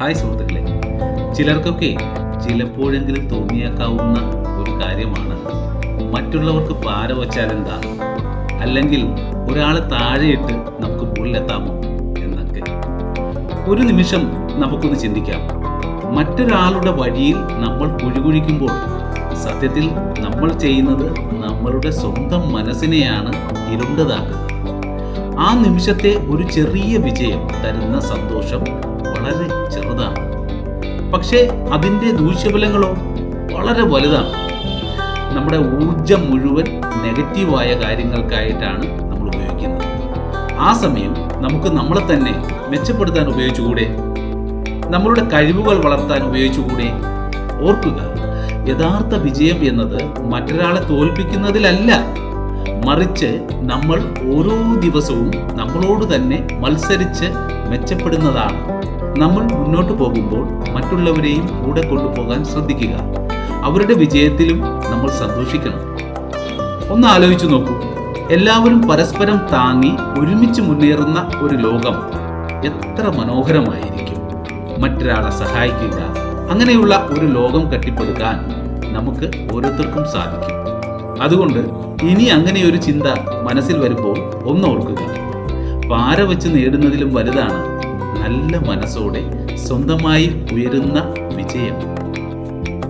Hi സുഹൃത്തുക്കളെ. ചിലർക്കൊക്കെ ചിലപ്പോഴെങ്കിലും തോന്നിയേക്കാവുന്ന ഒരു കാര്യമാണ് മറ്റുള്ളവർക്ക് പാര വച്ചാലെന്താ അല്ലെങ്കിൽ ഒരാളെ താഴെയിട്ട് നമുക്ക് മുകളിലെത്താമോ എന്നൊക്കെ. ഒരു നിമിഷം നമുക്കൊന്ന് ചിന്തിക്കാം. മറ്റൊരാളുടെ വഴിയിൽ നമ്മൾ കുഴികുഴിക്കുമ്പോൾ സത്യത്തിൽ നമ്മൾ ചെയ്യുന്നത് നമ്മളുടെ സ്വന്തം മനസ്സിനെയാണ് ഇരുണ്ടതാക്കുന്നത്. ആ നിമിഷത്തെ ഒരു ചെറിയ വിജയം തരുന്ന സന്തോഷം വളരെ പക്ഷേ അതിന്റെ ദൂഷ്യഫലങ്ങളോ വളരെ വലുതാണ്. നമ്മുടെ ഊർജം മുഴുവൻ നെഗറ്റീവായ കാര്യങ്ങൾക്കായിട്ടാണ് നമ്മൾ ഉപയോഗിക്കുന്നത്. ആ സമയം നമുക്ക് നമ്മളെ തന്നെ മെച്ചപ്പെടുത്താൻ ഉപയോഗിച്ചുകൂടെ? നമ്മളുടെ കഴിവുകൾ വളർത്താൻ ഉപയോഗിച്ചുകൂടെ? ഓർക്കുക യഥാർത്ഥ വിജയം എന്നത് മറ്റൊരാളെ തോൽപ്പിക്കുന്നതിലല്ല. മറിച്ച് നമ്മൾ ഓരോ ദിവസവും നമ്മളോട് തന്നെ മത്സരിച്ച് മെച്ചപ്പെടുന്നതാണ്. നമ്മൾ മുന്നോട്ട് പോകുമ്പോൾ മറ്റുള്ളവരെയും കൂടെ കൊണ്ടുപോകാൻ ശ്രദ്ധിക്കുക. അവരുടെ വിജയത്തിലും നമ്മൾ സന്തോഷിക്കണം. ഒന്ന് ആലോചിച്ചു നോക്കൂ. എല്ലാവരും പരസ്പരം താങ്ങി ഒരുമിച്ച് മുന്നേറുന്ന ഒരു ലോകം എത്ര മനോഹരമായിരിക്കും. മറ്റൊരാളെ സഹായിക്കുക അങ്ങനെയുള്ള ഒരു ലോകം കെട്ടിപ്പടുക്കാൻ നമുക്ക് ഓരോരുത്തർക്കും സാധിക്കും. അതുകൊണ്ട് ഇനി അങ്ങനെ ഒരു ചിന്ത മനസ്സിൽ വരുമ്പോൾ ഒന്ന് ഓർക്കുക. പാര വെച്ച് നേടുന്നതിലും വലുതാണ് നല്ല മനസ്സോടെ സ്വന്തമായി ഉയരുന്ന വിജയം.